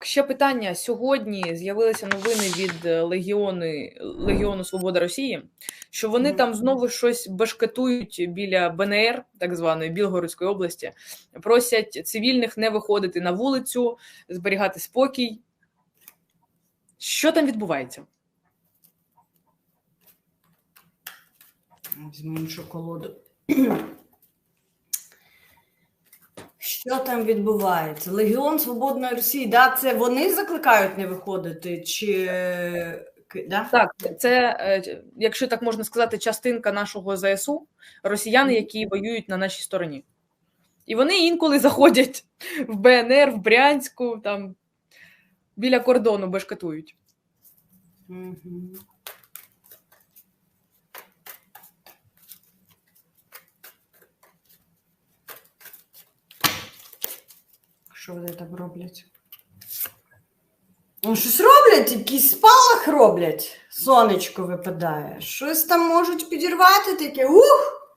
Ще питання. Сьогодні з'явилися новини від е, Легіони, Легіону Свобода Росії, що вони там знову щось бешкетують біля БНР, так званої Білгородської області, просять цивільних не виходити на вулицю, зберігати спокій. Що там відбувається? Візьму іншу колоду. Що там відбувається? Легіон Свободної Росії, да, це вони закликають не виходити? Чи да? Так, це, е, якщо так можна сказати, частинка нашого ЗСУ, росіяни, які воюють на нашій стороні. І вони інколи заходять в БНР, в Брянську, там біля кордону бешкетують. Мгм. Що вони там роблять? Ну, щось роблять, якийсь спалах роблять. Сонечко випадає. Щось там можуть підірвати таке. Ух!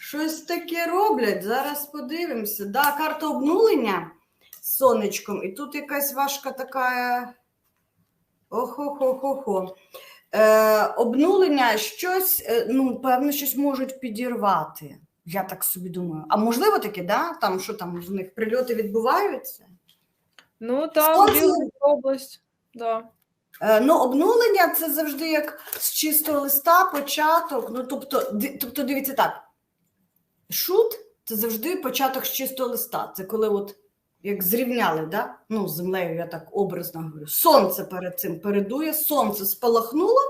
Щось таке роблять. Зараз подивимося. Да, карта обнулення з сонечком. І тут якась важка така. Охо-хо-хо-хо. Е, обнулення щось, е, ну, певно, щось можуть підірвати. Я так собі думаю. А можливо таке, да? Там що там в них прильоти відбуваються? Ну так, область. Да. Е, ну, обнулення це завжди як з чистого листа, початок. Ну, тобто, тобто, дивіться так. Шут це завжди початок з чистого листа. Це коли от як зрівняли, да? ну, з землею, я так образно говорю. Сонце перед цим передує, сонце спалахнуло,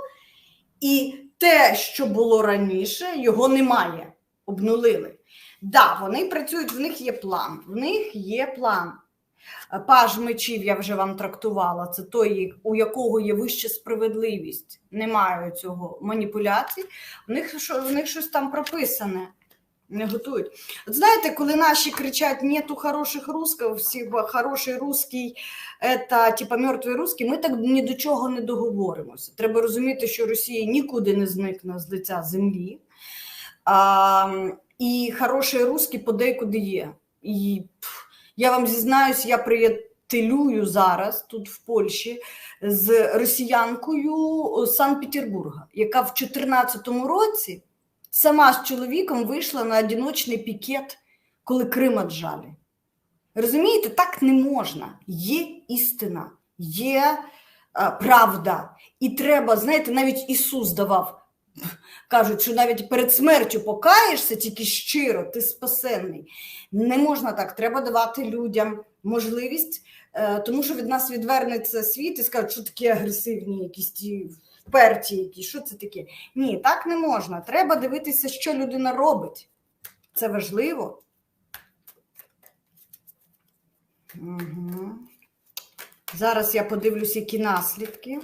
і те, що було раніше, його немає. Обнулили. Да, вони працюють, в них є план. В них є план. Паж мечів я вже вам трактувала. Це той, у якого є вища справедливість. Немає цього маніпуляцій. У них, у них щось там прописане. Не готують. От знаєте, коли наші кричать нету хороших русских, всі хороший русський, це типа мертвий русський, ми так ні до чого не договоримося. Треба розуміти, що Росія нікуди не зникне з лиця землі. А, і хороший русський подейкуди є. І я вам зізнаюсь, я приятелюю зараз тут в Польщі з росіянкою Санкт-Петербурга, яка в 2014 році сама з чоловіком вийшла на одиночний пікет, коли Крим отжали. Розумієте, так не можна. Є істина, є е, правда. І треба, знаєте, навіть Ісус давав. Кажуть, що навіть перед смертю покаєшся тільки щиро, ти спасенний. Не можна так. Треба давати людям можливість, е, тому що від нас відвернеться світ і скажуть, що такі агресивні, якісь ті вперті, якісь, що це таке. Ні, так не можна. Треба дивитися, що людина робить. Це важливо. Угу. Зараз я подивлюсь, які наслідки.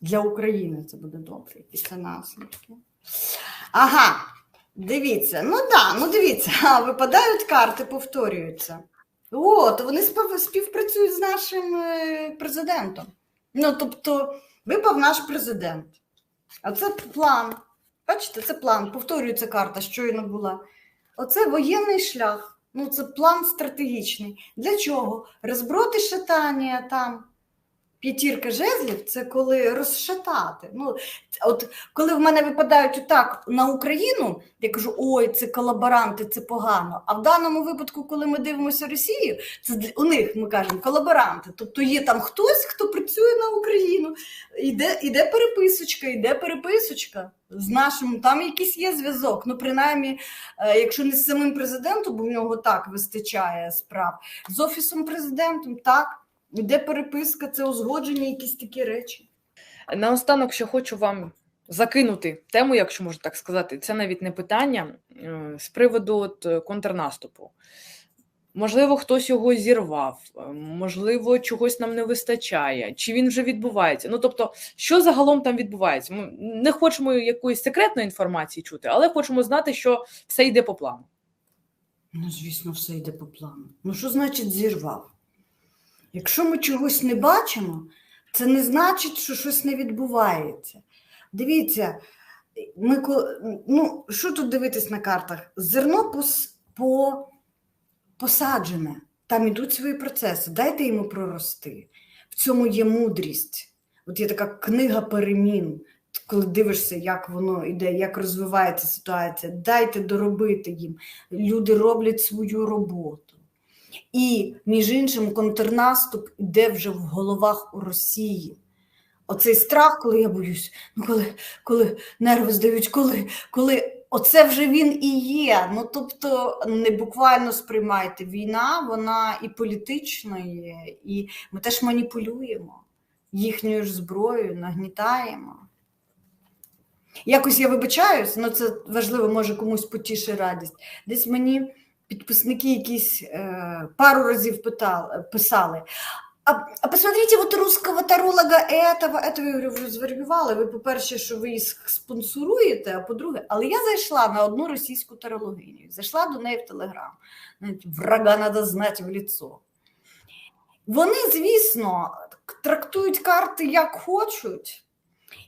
Для України це буде добре, це наслідки. Ага, дивіться, ну да, ну дивіться, а, випадають карти, повторюються. О, то вони співпрацюють з нашим е, президентом. Ну, тобто, випав наш президент. А це план. Бачите, це план. Повторюється карта, щойно була. Оце воєнний шлях. Ну, це план стратегічний. Для чого? Розброти шатання там. П'ятірка жезлів це коли розшатати. Ну, от коли в мене випадають отак на Україну, я кажу, ой, це колаборанти, це погано. А в даному випадку, коли ми дивимося Росію, це для- у них ми кажемо колаборанти. Тобто є там хтось, хто працює на Україну. Іде, іде переписочка, іде переписочка з нашим, там якийсь є зв'язок. Ну, принаймні, е, якщо не з самим президентом, бо в нього так вистачає справ, з офісом президентом, так. Іде переписка, це узгодження, якісь такі речі. Наостанок, що хочу вам закинути тему, якщо можна так сказати, це навіть не питання е, з приводу от, е, контрнаступу. Можливо, хтось його зірвав, е, можливо, чогось нам не вистачає, чи він вже відбувається. Ну тобто, що загалом там відбувається? Ми не хочемо якоїсь секретної інформації чути, але хочемо знати, що все йде по плану. Ну, звісно, все йде по плану. Ну, що значить зірвав? Якщо ми чогось не бачимо, це не значить, що щось не відбувається. Дивіться, ми, ну, що тут дивитись на картах? Зерно пос, по, посаджене. там ідуть свої процеси. Дайте йому прорости. В цьому є мудрість. От є така книга перемін, коли дивишся, як воно йде, як розвивається ситуація. Дайте доробити їм. Люди роблять свою роботу. І, між іншим, контрнаступ іде вже в головах у Росії. Оцей страх, коли я боюсь, ну коли, коли нерви здають, коли, коли оце вже він і є. Ну тобто не буквально сприймайте війна, вона і політична є, і ми теж маніпулюємо їхньою ж зброєю, нагнітаємо. Якось я вибачаюсь, але це важливо, може комусь потіше радість. Десь мені підписники якісь е, пару разів питали, писали. А, а посмотрите, вот русского таролога этого, этого, я говорю, ви звербювали. Ви, по-перше, що ви їх спонсоруєте, а по-друге, але я зайшла на одну російську тарологиню, зайшла до неї в Телеграм. Врага треба знати в лицо. Вони, звісно, трактують карти як хочуть.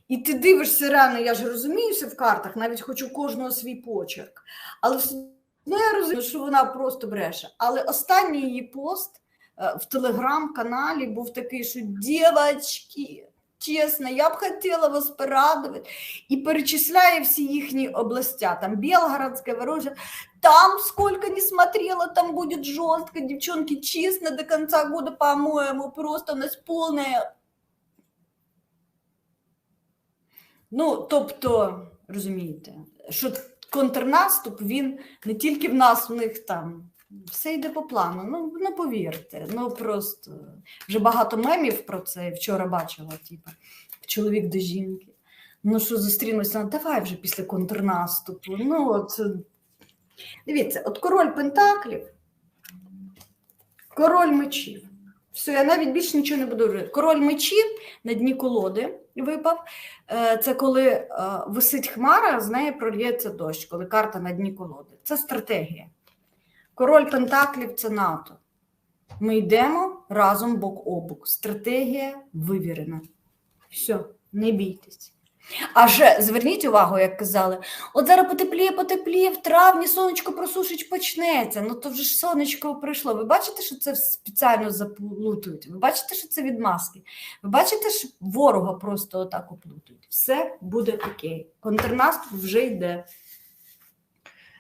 І ти дивишся реально, я ж розуміюся в картах, навіть хочу кожного свій почерк. Але одно я розумію, що вона просто бреше. Але останній її пост е, в телеграм-каналі був такий, що дівчатки, чесно, я б хотіла вас порадувати. І перечисляє всі їхні областя. Там Белгородська, Воронеж, там сколько не смотрела, там будет жестко, девчонки, честно, до конца года, по-моему, просто нас полная Ну, тобто, розумієте, що контрнаступ він не тільки в нас, в них там. Все йде по плану. Ну, ну повірте. Ну просто вже багато мемів про це вчора бачила, типу, чоловік до жінки. Ну, що зустрінуся, давай вже після контрнаступу. Ну, от дивіться, от король Пентаклів, король мечів. Все, я навіть більше нічого не буду говорити. Король мечів на дні колоди випав. Е, Це коли е, висить хмара, з неї прольється дощ, коли карта на дні колоди. Це стратегія. Король Пентаклів це НАТО. Ми йдемо разом бок о бок. Стратегія вивірена. Все, не бійтесь. А ще зверніть увагу, як казали, от зараз потепліє, потепліє, в травні сонечко просушить почнеться. Ну то вже ж сонечко прийшло. Ви бачите, що це спеціально заплутують? Ви бачите, що це відмазки? Ви бачите, що ворога просто отак оплутують. Все буде окей. Контрнаступ вже йде.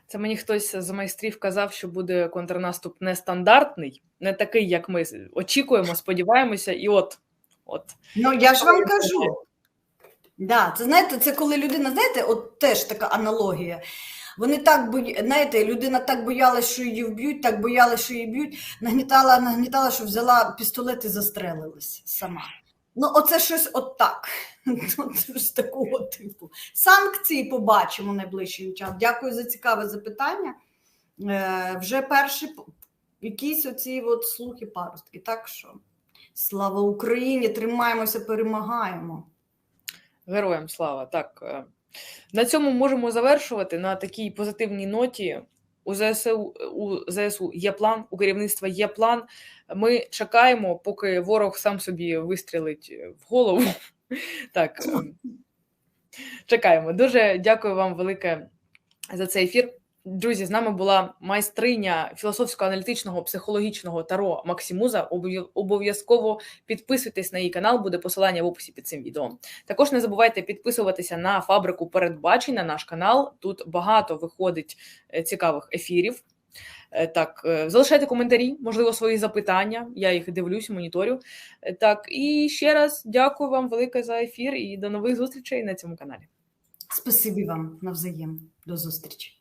Це мені хтось з майстрів казав, що буде контрнаступ нестандартний, не такий, як ми очікуємо, сподіваємося, і от. от. Ну я ж вам кажу. Да, це знаєте, це коли людина, знаєте, от теж така аналогія. Вони так бої... знаєте, людина так боялась, що її вб'ють, так боялась, що її б'ють, нагнітала, нагнітала, що взяла пістолет і застрелилась сама. Ну, оце щось от так. Ну, такого типу. Санкції побачимо найближчим часом. Дякую за цікаве запитання. Е, вже перші якісь оці от слухи паростки. Так що слава Україні! Тримаємося, перемагаємо. Героям слава. Так. е, На цьому можемо завершувати на такій позитивній ноті. У ЗСУ, у ЗСУ є план, у керівництва є план. Ми чекаємо, поки ворог сам собі вистрілить в голову. Так, е, чекаємо. Дуже дякую вам велике за цей ефір. Друзі, з нами була майстриня філософсько-аналітичного психологічного таро Максимуза. Обов'язково підписуйтесь на її канал, буде посилання в описі під цим відео. Також не забувайте підписуватися на фабрику передбачень на наш канал. Тут багато виходить е, цікавих ефірів. Е, Так, е, залишайте коментарі, можливо, свої запитання. Я їх дивлюсь, моніторю. Так, і ще раз дякую вам велике за ефір і до нових зустрічей на цьому каналі. Спасибі вам навзаєм. До зустрічі.